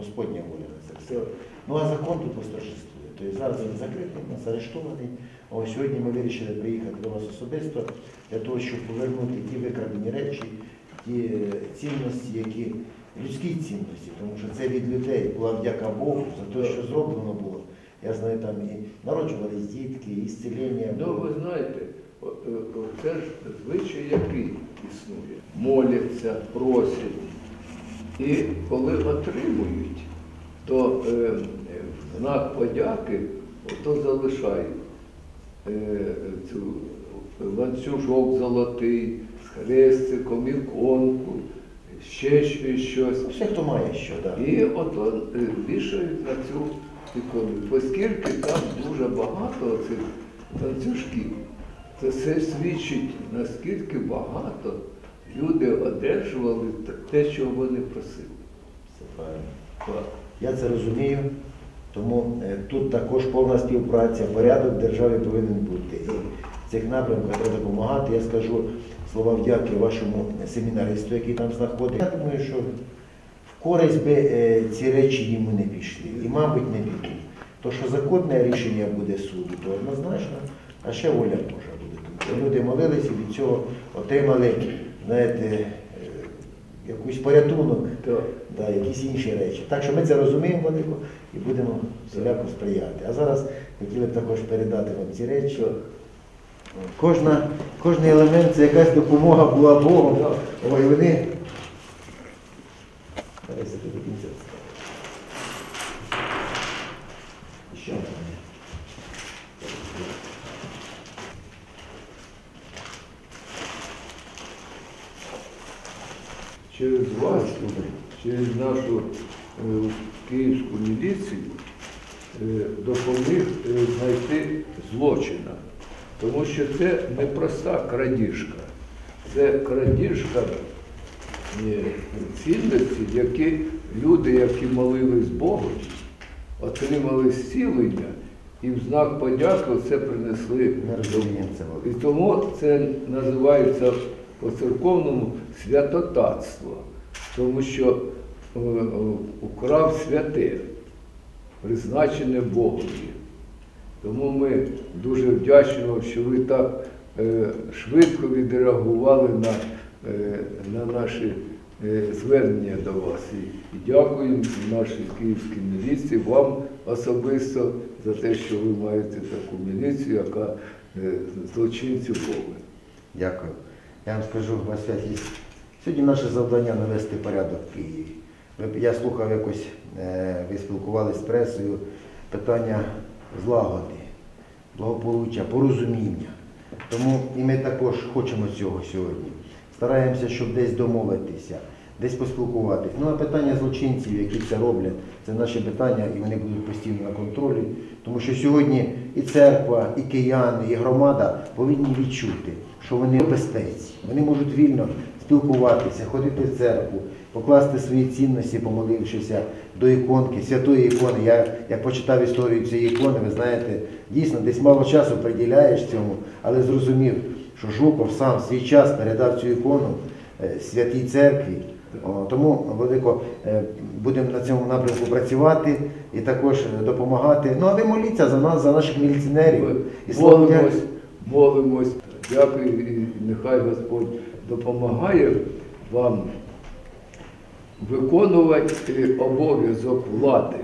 Господня воля це все. Ну а закон тут восторжествує. Тобто зараз він закритий, нас арештований. Ось сьогодні ми вирішили приїхати до вас особисто для того, щоб повернути ті викрадені речі, ті цінності, які людські цінності, тому що це від людей була вдяка Богу за те, що зроблено було. Я знаю, там і народжувались дітки, і зцілення. Ну, ви знаєте, о- е, о, це ж звичай, який існує. Моляться, просять. І коли отримують, то е, е, в знак подяки ото залишають е, цю ланцюжок золотий, з хрестиком, іконку, ще щось- щось. Все, хто має що, так. І ото е, вішають на цю ікону. Оскільки там дуже багато цих ланцюжків, то це свідчить, наскільки багато люди одержували те, що вони просили. Все правильно. Я це розумію, тому е, тут також повна співпраця, порядок в державі повинен бути. І в цих напрямках треба допомагати. Я скажу слова вдяки вашому семінаристу, який там знаходиться. Я думаю, що в користь би е, ці речі йому не пішли. І, мабуть, не підуть. То, що законне рішення буде суду, то однозначно, а ще воля Божа буде. Люди молилися і від цього отримали, знаєте, е, якийсь порятунок. Да, якісь інші речі. Так що ми це розуміємо велико і будемо всіляко сприяти. А зараз хотіли б також передати вам ці речі. Кожна, кожний елемент це якась допомога була Богом. Ой, вони. Зараз я до кінця скажу. Ще одне. Через вас, через нашу е, київську міліцію е, допоміг е, знайти злочина. Тому що це не проста крадіжка, це крадіжка цінності, які люди, які молились Богу, отримали зцілення і в знак подяки це принесли і тому це називається по церковному святотатство, тому що е, е, украв святе, призначене Богові. Тому ми дуже вдячні що ви так е, швидко відреагували на, на наші звернення до вас. І, дякуємо нашій київській міліції, вам особисто за те, що ви маєте таку міліцію, яка злочинців ловить. Дякую. Я вам скажу, ваша святість, сьогодні наше завдання навести порядок в Києві. Я слухав якось, е, ви спілкувалися з пресою, питання злагоди, благополуччя, порозуміння. Тому і ми також хочемо цього сьогодні. Стараємося, щоб десь домовитися, десь поспілкуватись. Ну а питання злочинців, які це роблять, це наші питання, і вони будуть постійно на контролі. Тому що сьогодні і церква, і кияни, і громада повинні відчути, що вони безпеці. Вони можуть вільно спілкуватися, ходити в церкву, покласти свої цінності, помолившися до іконки, святої ікони. Я як почитав історію цієї ікони, ви знаєте, дійсно десь мало часу приділяєш цьому, але зрозумів, що Жуков сам свій час передав цю ікону е, святій церкві. Тому, Владико, е, будемо на цьому напрямку працювати і також е, допомагати. Ну а ви моліться за нас, за наших міліціонерів. І Молимось, Богу. молимось. Дякую, і нехай Господь допомагає вам виконувати обов'язок влади